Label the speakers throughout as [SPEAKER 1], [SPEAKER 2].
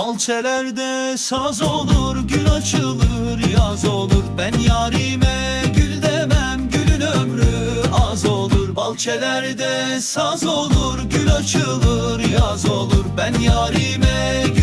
[SPEAKER 1] Bahçelerde saz olur, gül açılır, yaz olur. Ben yarime gül demem, gülün ömrü az olur. Bahçelerde saz olur, gül açılır, yaz olur. Ben yarime gül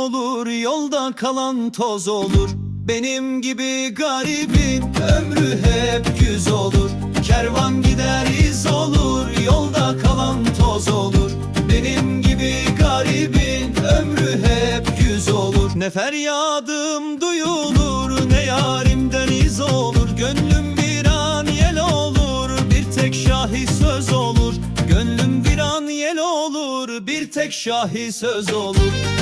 [SPEAKER 1] olur, yolda kalan toz olur. Benim gibi garibin ömrü hep güz olur. Kervan gideriz olur, yolda kalan toz olur. Benim gibi garibin ömrü hep güz olur. Ne feryadım duyulur, ne yarimden iz olur. Gönlüm bir an yel olur, bir tek şahi söz olur. Gönlüm bir an yel olur, bir tek şahi söz olur